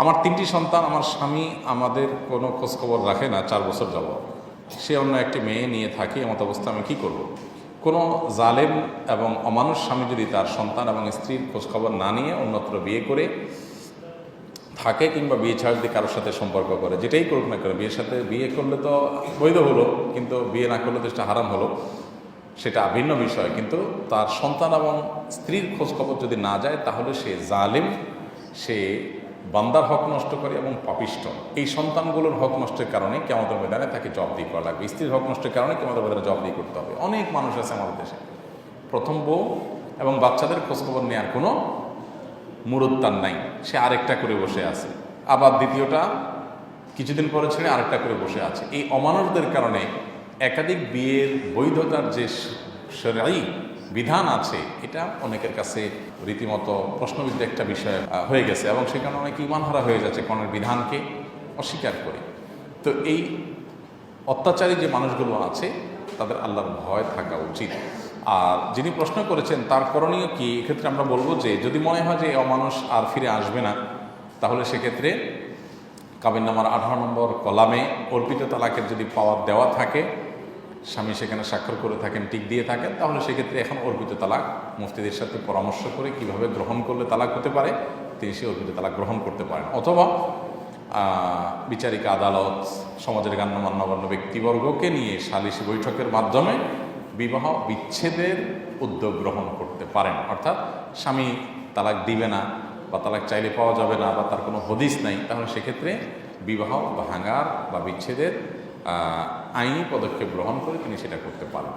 আমার তিনটি সন্তান, আমার স্বামী আমাদের কোনো খোঁজখবর রাখে না, চার বছর যাব সে অন্য একটি মেয়ে নিয়ে থাকে এমত অবস্থা আমি কী করব। কোনো জালেম এবং অমানুষ স্বামী যদি তার সন্তান এবং স্ত্রীর খোঁজখবর না নিয়ে অন্যত্র বিয়ে করে থাকে কিংবা বিয়ে ছাড়া যদি কারোর সাথে সম্পর্ক করে, যেটাই করুক না কেন, বিয়ের সাথে বিয়ে করলে তো বৈধ হলো, কিন্তু বিয়ে না করলে তো সেটা হারাম হলো সেটা ভিন্ন বিষয়, কিন্তু তার সন্তান এবং স্ত্রীর খোঁজখবর যদি না যায়, তাহলে সে জালেম, সে বান্দার হক নষ্ট করে এবং পাপিষ্ট। এই সন্তানগুলোর হক নষ্টের কারণে কেমন ময়দানে তাকে জবাবদিহি করা লাগবে। স্ত্রীর হক নষ্টের কারণে কেমন ময়দানে জবাবদিহি করতে হবে। অনেক মানুষ আছে আমাদের দেশে। প্রথম বউ এবং বাচ্চাদের খোঁজখবর নেওয়ার কোনো মুরুত্তার নাই। সে আরেকটা করে বসে আছে। আবার দ্বিতীয়টা কিছুদিন পরে ছেড়ে আরেকটা করে বসে আছে। এই অমানবদের কারণে একাধিক বিয়ের বৈধতার যে সরাই বিধান আছে, এটা অনেকের কাছে রীতিমতো প্রশ্নবিদ্ধ একটা বিষয় হয়ে গেছে এবং সেখানে অনেক ইমানহারা হয়ে যাচ্ছে কনের বিধানকে অস্বীকার করে। তো এই অত্যাচারী যে মানুষগুলো আছে, তাদের আল্লাহর ভয় থাকা উচিত। আর যিনি প্রশ্ন করেছেন, তার করণীয় কি? এক্ষেত্রে আমরা বলব যে, যদি মনে হয় যে অমানুষ আর ফিরে আসবে না, তাহলে সেক্ষেত্রে কাবিন নামার আঠারো নম্বর কলামে অর্পিত তালাকের যদি পাওয়ার দেওয়া থাকে স্বামী সেখানে স্বাক্ষর করে থাকেন, টিক দিয়ে থাকেন, তাহলে সেক্ষেত্রে এখন অর্পিত তালাক, মুফতিদের সাথে পরামর্শ করে কীভাবে গ্রহণ করলে তালাক হতে পারে, তিনি সেই অর্পিত তালাক গ্রহণ করতে পারেন। অথবা বিচারিক আদালত, সমাজের গণ্যমান্যগণ্য ব্যক্তিবর্গকে নিয়ে সালিসি বৈঠকের মাধ্যমে বিবাহ বিচ্ছেদের উদ্যোগ গ্রহণ করতে পারেন। অর্থাৎ, স্বামী তালাক দিবে না বা তালাক চাইলে পাওয়া যাবে না বা তার কোনো হদিস নাই, তাহলে সেক্ষেত্রে বিবাহ ভাঙার বা বিচ্ছেদের আইনি পদক্ষেপ গ্রহণ করে তিনি সেটা করতে পারেন